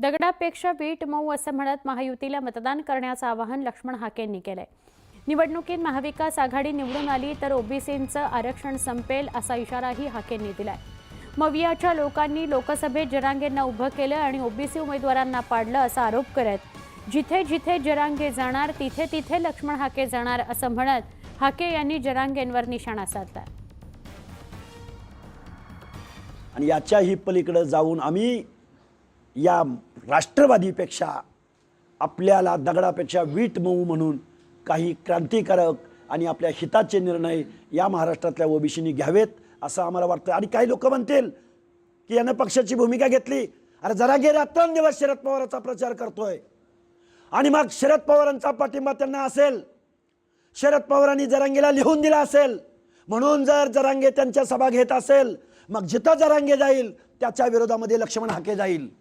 दगडापेक्षा वीट मऊ असं म्हणत महायुतीला मतदान करण्याचं आवाहन लक्ष्मण हाकेंनी केलंय. निवडणुकीत महाविकास आघाडी निवडून आली तर ओबीसींचं आरक्षण संपेल असा इशाराही हाकेंनी दिलाय. मवियाच्या लोकांनी लोकसभेत जरांगेंना उभं केलं आणि ओबीसी उमेदवारांना पाडलं असा आरोप करत जिथे जिथे जरांगे जाणार तिथे तिथे लक्ष्मण हाके जाणार असं म्हणत हाके यांनी जरांगेंवर निशाणा साधला आणि याच्याही पलीकडे जाऊन आम्ही या राष्ट्रवादीपेक्षा आपल्याला दगडापेक्षा वीट मऊ म्हणून काही क्रांतिकारक आणि आपल्या हिताचे निर्णय या महाराष्ट्रातल्या ओबीसीनी घ्यावेत असं आम्हाला वाटतं. आणि काही लोक म्हणतील की यानं पक्षाची भूमिका घेतली. अरे जरा गे रात्रंदिवस शरद पवारांचा प्रचार करतोय. आणि मग शरद पवारांचा पाठिंबा त्यांना असेल. शरद पवारांनी जरांगेला लिहून दिला असेल. म्हणून जर जरांगे त्यांच्या सभा घेत असेल मग जिथं जरांगे जाईल त्याच्या विरोधामध्ये लक्ष्मण हाके जाईल.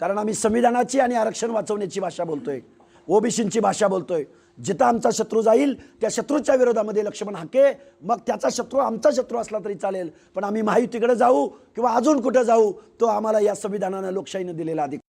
कारण आम्ही संविधानाची आणि आरक्षण वाचवण्याची भाषा बोलतोय. ओबीसींची भाषा बोलतोय. जिथं आमचा शत्रू जाईल त्या शत्रूच्या विरोधामध्ये लक्ष्मण हाके मग त्याचा शत्रू आमचा शत्रू असला तरी चालेल. पण आम्ही महायुतीकडे जाऊ किंवा अजून कुठं जाऊ तो आम्हाला या संविधानानं लोकशाहीनं दिलेला अधिक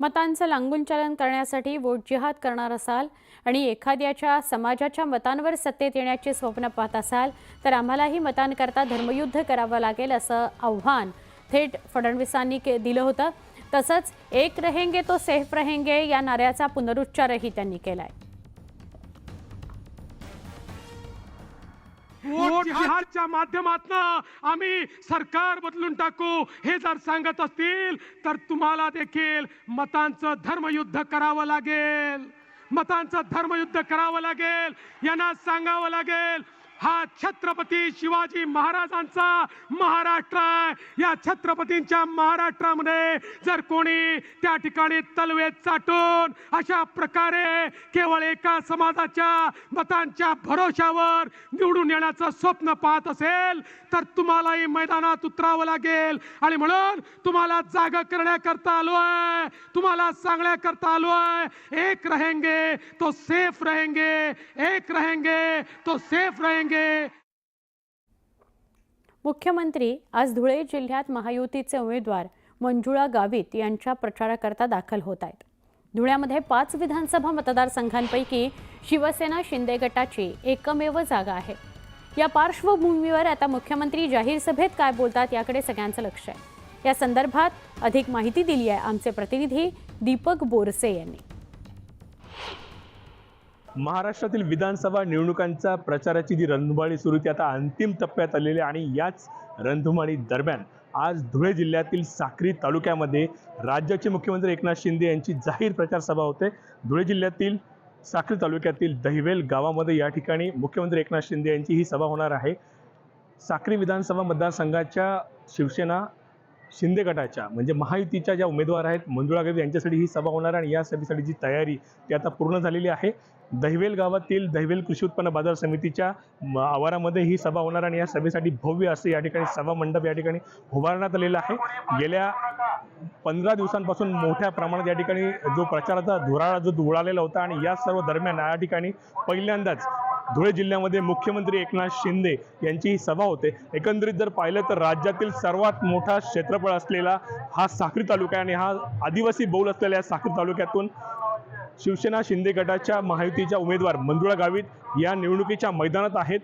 मतांचं लांगुलचालन करण्यासाठी वोट जिहाद करणार असाल आणि एखाद्याच्या समाजाच्या मतांवर सत्तेत येण्याचे स्वप्न पाहत असाल तर आम्हालाही मतांकरता धर्मयुद्ध करावं लागेल असं आव्हान थेट फडणवीसांनी के दिलं होतं. तसंच एक रहेंगे तो सेफ रहेंगे या नाऱ्याचा पुनरुच्चारही त्यांनी केलाय. आहे जिहादच्या माध्यमातून आम्ही सरकार बदलून टाकू हे जर सांगत असतील तर तुम्हाला देखील मतांचं धर्मयुद्ध करावं लागेल. मतांचं धर्मयुद्ध करावं लागेल यांना सांगावं लागेल हा छत्रपती शिवाजी महाराजांचा महाराष्ट्र आहे. या छत्रपतींच्या महाराष्ट्रामध्ये जर कोणी त्या ठिकाणी तलवे चाटून अशा प्रकारे केवळ एका समाजाच्या मतांच्या भरोशावर निवडून येण्याचं स्वप्न पाहत असेल तर तुम्हालाही मैदानात उतरावं लागेल. आणि म्हणून तुम्हाला जाग करण्याकरता आहे. तुम्हाला सांगण्याकरता आलो आहे. एक रहेंगे तो सेफ रहेंगे एक रहेंगे तो सेफ रहेंगे. मुख्यमंत्री आज धुळे जिल्ह्यात महायुतीचे उमेदवार मंजुळा गावित यांच्या प्रचाराकरता दाखल होत आहेत. धुळ्यामध्ये पाच विधानसभा मतदारसंघांपैकी शिवसेना शिंदे गटाची एकमेव जागा आहे. या पार्श्वभूमीवर आता मुख्यमंत्री जाहीर सभेत काय बोलतात याकडे सगळ्यांचं लक्ष आहे. या संदर्भात अधिक माहिती दिली आहे आमचे प्रतिनिधी दीपक बोरसे यांनी. महाराष्ट्रातील विधानसभा निवडणुकांच्या प्रचाराची जी रणधुमाळी सुरू ती आता अंतिम टप्प्यात आलेली आहे आणि याच रणधुमाळी दरम्यान आज धुळे जिल्ह्यातील साक्री तालुक्यामध्ये राज्याचे मुख्यमंत्री एकनाथ शिंदे यांची जाहीर प्रचार सभा होते. धुळे जिल्ह्यातील साक्री तालुक्यातील दहिवेल गावामध्ये या ठिकाणी मुख्यमंत्री एकनाथ शिंदे यांची ही सभा होणार आहे. साक्री विधानसभा मतदारसंघाच्या शिवसेना शिंदे गटाच्या म्हणजे महायुतीच्या ज्या उमेदवार आहेत मंजुळा गावित यांच्यासाठी ही सभा होणार आहे आणि या सभेसाठी जी तयारी ती आता पूर्ण झालेली आहे. दहिवेल गावातील दहिवेल कृषी उत्पन्न बाजार समितीच्या आवारामध्ये ही सभा होणार आणि या सभेसाठी भव्य असं या ठिकाणी सभा मंडप या ठिकाणी उभारण्यात आलेला आहे. गेल्या पंधरा दिवसांपासून मोठ्या प्रमाणात या ठिकाणी जो प्रचाराचा धुराळा जो उडालेला होता आणि या सर्व दरम्यान या ठिकाणी पहिल्यांदाच धुळे जिल्ह्यामध्ये मुख्यमंत्री एकनाथ शिंदे यांची ही सभा होते. एकंदरीत जर पाहिलं तर राज्यातील सर्वात मोठा क्षेत्रफळ असलेला हा साखरी तालुका आहे आणि हा आदिवासी बहुल असलेल्या या साखरी तालुक्यातून शिवसेना शिंदे गटाच्या महायुतीच्या उमेदवार मंजुळा गावित या निवडणुकीच्या मैदानात आहेत.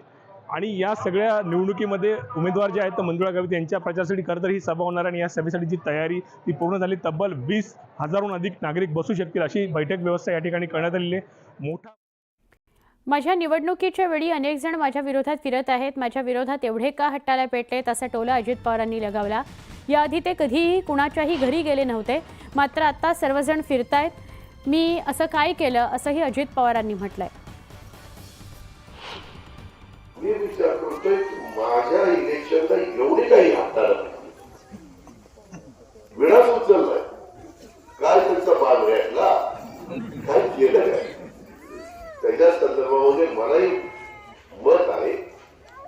आणि या सगळ्या निवडणुकीमध्ये उमेदवार जे आहेत तर मंजुळा गावित यांच्या प्रचारासाठी खरं तर ही सभा होणार आणि या सभेसाठी जी तयारी ती पूर्ण झाली तब्बल वीस हजारहून अधिक नागरिक बसू शकतील अशी बैठक व्यवस्था या ठिकाणी करण्यात आलेली आहे. मोठा माझ्या निवडणुकीच्या वेळी अनेक जण माझ्या विरोधात फिरत आहेत. माझ्या विरोधात एवढे का हट्टाला पेटलेत असा टोला अजित पवारांनी लगावला. याआधी ते कधीही कुणाच्याही घरी गेले नव्हते. मात्र आत्ता सर्वजण फिरतायत. मी असं काय केलं असंही अजित पवारांनी म्हटलंय. मी विचार करतोय माझ्या इलेक्शनला एवढे काही हाताळत विळाच उचललाय काय त्यांचा मान रेटला काय केलं काय त्याच्या संदर्भामध्ये मलाही मत आहे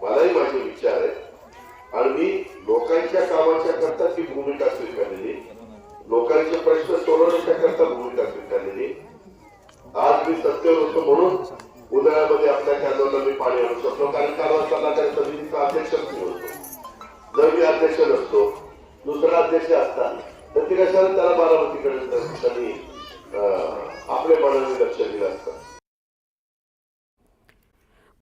मलाही माझे विचार आहेत आणि मी लोकांच्या कामाच्या करता ती भूमिका स्वीकारलेली लोकांचे प्रश्न सोडवण्याच्या करता भूमिका स्वीकारलेली आज सत्य होतो म्हणून उन्हाळ्यामध्ये आपल्या कॅनलला मी पाणी आणू शकतो. कारण कारवार सल्लागार समितीचा अध्यक्ष मी होतो. जर मी अध्यक्ष नसतो दुसरा अध्यक्ष असता तर ते कशाला त्याला बारामतीकडे त्यांनी आपल्या मनाने लक्ष दिलं असतं.